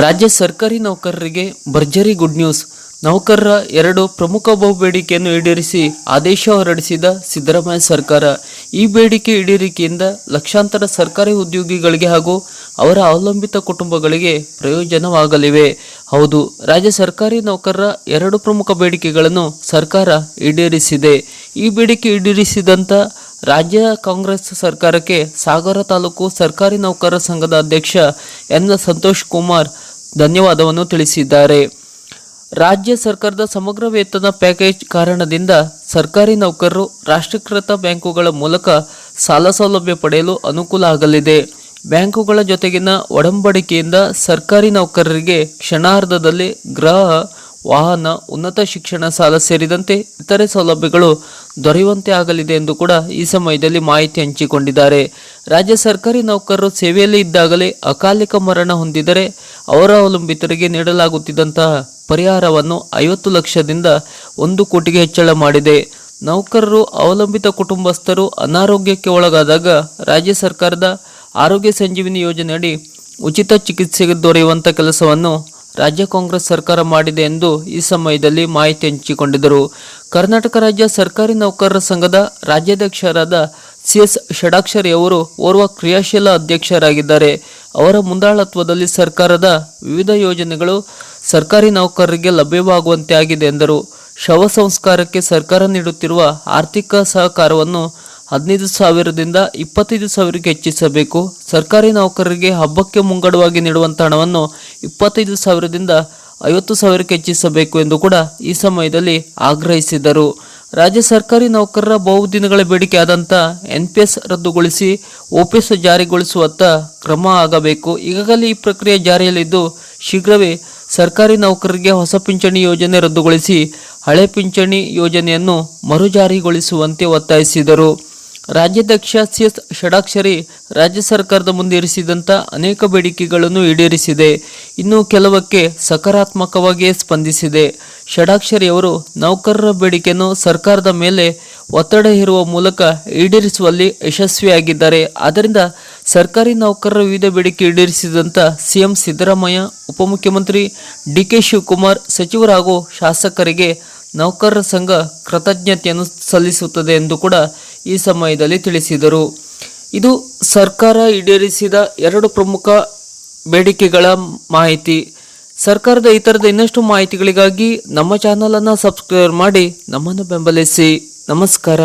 ರಾಜ್ಯ ಸರ್ಕಾರಿ ನೌಕರರಿಗೆ ಭರ್ಜರಿ ಗುಡ್ ನ್ಯೂಸ್. ನೌಕರರ ಎರಡು ಪ್ರಮುಖ ಬಹು ಬೇಡಿಕೆಯನ್ನು ಈಡೇರಿಸಿ ಆದೇಶ ಹೊರಡಿಸಿದ ಸಿದ್ದರಾಮಯ್ಯ ಸರ್ಕಾರ. ಈ ಬೇಡಿಕೆ ಈಡೇರಿಕೆಯಿಂದ ಲಕ್ಷಾಂತರ ಸರ್ಕಾರಿ ಉದ್ಯೋಗಿಗಳಿಗೆ ಹಾಗೂ ಅವರ ಅವಲಂಬಿತ ಕುಟುಂಬಗಳಿಗೆ ಪ್ರಯೋಜನವಾಗಲಿವೆ. ಹೌದು, ರಾಜ್ಯ ಸರ್ಕಾರಿ ನೌಕರರ ಎರಡು ಪ್ರಮುಖ ಬೇಡಿಕೆಗಳನ್ನು ಸರ್ಕಾರ ಈಡೇರಿಸಿದೆ. ಈ ಬೇಡಿಕೆ ಈಡೇರಿಸಿದಂತ ರಾಜ್ಯ ಕಾಂಗ್ರೆಸ್ ಸರ್ಕಾರಕ್ಕೆ ಸಾಗರ ತಾಲೂಕು ಸರ್ಕಾರಿ ನೌಕರರ ಸಂಘದ ಅಧ್ಯಕ್ಷ ಎನ್ ಸಂತೋಷ್ ಕುಮಾರ್ ಧನ್ಯವಾದವನ್ನು ತಿಳಿಸಿದ್ದಾರೆ. ರಾಜ್ಯ ಸರ್ಕಾರದ ಸಮಗ್ರ ವೇತನ ಪ್ಯಾಕೇಜ್ ಕಾರಣದಿಂದ ಸರ್ಕಾರಿ ನೌಕರರು ರಾಷ್ಟ್ರೀಕೃತ ಬ್ಯಾಂಕುಗಳ ಮೂಲಕ ಸಾಲ ಸೌಲಭ್ಯ ಪಡೆಯಲು ಅನುಕೂಲ ಆಗಲಿದೆ. ಬ್ಯಾಂಕುಗಳ ಜೊತೆಗಿನ ಒಡಂಬಡಿಕೆಯಿಂದ ಸರ್ಕಾರಿ ನೌಕರರಿಗೆ ಕ್ಷಣಾರ್ಧದಲ್ಲಿ ಗೃಹ ವಾಹನ ಉನ್ನತ ಶಿಕ್ಷಣ ಸಾಲ ಸೇರಿದಂತೆ ಇತರೆ ಸೌಲಭ್ಯಗಳು ದೊರೆಯುವಂತೆ ಆಗಲಿದೆ ಎಂದು ಕೂಡ ಈ ಸಮಯದಲ್ಲಿ ಮಾಹಿತಿ ಹಂಚಿಕೊಂಡಿದ್ದಾರೆ. ರಾಜ್ಯ ಸರ್ಕಾರಿ ನೌಕರರು ಸೇವೆಯಲ್ಲಿ ಇದ್ದಾಗಲೇ ಅಕಾಲಿಕ ಮರಣ ಹೊಂದಿದರೆ ಅವರ ಅವಲಂಬಿತರಿಗೆ ನೀಡಲಾಗುತ್ತಿದ್ದಂತಹ ಪರಿಹಾರವನ್ನು ಐವತ್ತು ಲಕ್ಷದಿಂದ ಒಂದು ಕೋಟಿಗೆ ಹೆಚ್ಚಳ ಮಾಡಿದೆ. ನೌಕರರು, ಅವಲಂಬಿತ ಕುಟುಂಬಸ್ಥರು ಅನಾರೋಗ್ಯಕ್ಕೆ ಒಳಗಾದಾಗ ರಾಜ್ಯ ಸರ್ಕಾರದ ಆರೋಗ್ಯ ಸಂಜೀವಿನಿ ಯೋಜನೆಯಡಿ ಉಚಿತ ಚಿಕಿತ್ಸೆಗೆ ದೊರೆಯುವಂಥ ಕೆಲಸವನ್ನು ರಾಜ್ಯ ಕಾಂಗ್ರೆಸ್ ಸರ್ಕಾರ ಮಾಡಿದೆ ಎಂದು ಈ ಸಮಯದಲ್ಲಿ ಮಾಹಿತಿ ಹಂಚಿಕೊಂಡಿದ್ದರು. ಕರ್ನಾಟಕ ರಾಜ್ಯ ಸರ್ಕಾರಿ ನೌಕರರ ಸಂಘದ ರಾಜ್ಯಾಧ್ಯಕ್ಷರಾದ ಸಿ ಎಸ್ ಷಡಾಕ್ಷರಿ ಅವರು ಓರ್ವ ಕ್ರಿಯಾಶೀಲ ಅಧ್ಯಕ್ಷರಾಗಿದ್ದಾರೆ. ಅವರ ಮುಂದಾಳತ್ವದಲ್ಲಿ ಸರ್ಕಾರದ ವಿವಿಧ ಯೋಜನೆಗಳು ಸರ್ಕಾರಿ ನೌಕರರಿಗೆ ಲಭ್ಯವಾಗುವಂತೆ ಆಗಿದೆ ಎಂದರು. ಶವ ಸಂಸ್ಕಾರಕ್ಕೆ ಸರ್ಕಾರ ನೀಡುತ್ತಿರುವ ಆರ್ಥಿಕ ಸಹಕಾರವನ್ನು ಹದಿನೈದು ಸಾವಿರದಿಂದ ಇಪ್ಪತ್ತೈದು ಸಾವಿರಕ್ಕೆ ಹೆಚ್ಚಿಸಬೇಕು. ಸರ್ಕಾರಿ ನೌಕರರಿಗೆ ಹಬ್ಬಕ್ಕೆ ಮುಂಗಡವಾಗಿ ನೀಡುವಂಥ ಹಣವನ್ನು ಇಪ್ಪತ್ತೈದು ಸಾವಿರದಿಂದ ಐವತ್ತು ಸಾವಿರಕ್ಕೆ ಹೆಚ್ಚಿಸಬೇಕು ಎಂದು ಕೂಡ ಈ ಸಮಯದಲ್ಲಿ ಆಗ್ರಹಿಸಿದರು. ರಾಜ್ಯ ಸರ್ಕಾರಿ ನೌಕರರ ಬಹುದಿನಗಳ ಬೇಡಿಕೆಯಾದಂಥ ಎನ್ ಪಿ ಎಸ್ ರದ್ದುಗೊಳಿಸಿ ಒ ಪಿ ಎಸ್ ಜಾರಿಗೊಳಿಸುವತ್ತ ಕ್ರಮ ಆಗಬೇಕು. ಈಗಾಗಲೇ ಈ ಪ್ರಕ್ರಿಯೆ ಜಾರಿಯಲ್ಲಿದ್ದು, ಶೀಘ್ರವೇ ಸರ್ಕಾರಿ ನೌಕರರಿಗೆ ಹೊಸ ಪಿಂಚಣಿ ಯೋಜನೆ ರದ್ದುಗೊಳಿಸಿ ಹಳೆ ಪಿಂಚಣಿ ಯೋಜನೆಯನ್ನು ಮರುಜಾರಿಗೊಳಿಸುವಂತೆ ಒತ್ತಾಯಿಸಿದರು. ರಾಜ್ಯಾಧ್ಯಕ್ಷ ಸಿಎಸ್ ಷಡಾಕ್ಷರಿ ರಾಜ್ಯ ಸರ್ಕಾರದ ಮುಂದೆ ಇರಿಸಿದಂಥ ಅನೇಕ ಬೇಡಿಕೆಗಳನ್ನು ಈಡೇರಿಸಿದೆ. ಇನ್ನು ಕೆಲವಕ್ಕೆ ಸಕಾರಾತ್ಮಕವಾಗಿಯೇ ಸ್ಪಂದಿಸಿದೆ. ಷಡಾಕ್ಷರಿ ಅವರು ನೌಕರರ ಬೇಡಿಕೆಯನ್ನು ಸರ್ಕಾರದ ಮೇಲೆ ಒತ್ತಡ ಹೇರುವ ಮೂಲಕ ಈಡೇರಿಸುವಲ್ಲಿ ಯಶಸ್ವಿಯಾಗಿದ್ದಾರೆ. ಆದ್ದರಿಂದ ಸರ್ಕಾರಿ ನೌಕರರ ವಿವಿಧ ಬೇಡಿಕೆ ಈಡೇರಿಸಿದಂಥ ಸಿಎಂ ಸಿದ್ದರಾಮಯ್ಯ, ಉಪಮುಖ್ಯಮಂತ್ರಿ ಡಿ ಕೆ ಶಿವಕುಮಾರ್, ಸಚಿವರು ಹಾಗೂ ಶಾಸಕರಿಗೆ ನೌಕರರ ಸಂಘ ಕೃತಜ್ಞತೆಯನ್ನು ಸಲ್ಲಿಸುತ್ತದೆ ಎಂದು ಕೂಡ ಈ ಸಮಯದಲ್ಲಿ ತಿಳಿಸಿದರು. ಇದು ಸರ್ಕಾರ ಈಡೇರಿಸಿದ ಎರಡು ಪ್ರಮುಖ ಬೇಡಿಕೆಗಳ ಮಾಹಿತಿ. ಸರ್ಕಾರದ ಇತರದ ಇನ್ನಷ್ಟು ಮಾಹಿತಿಗಳಿಗಾಗಿ ನಮ್ಮ ಚಾನಲನ್ನು ಸಬ್ಸ್ಕ್ರೈಬ್ ಮಾಡಿ ನಮ್ಮನ್ನು ಬೆಂಬಲಿಸಿ. ನಮಸ್ಕಾರ.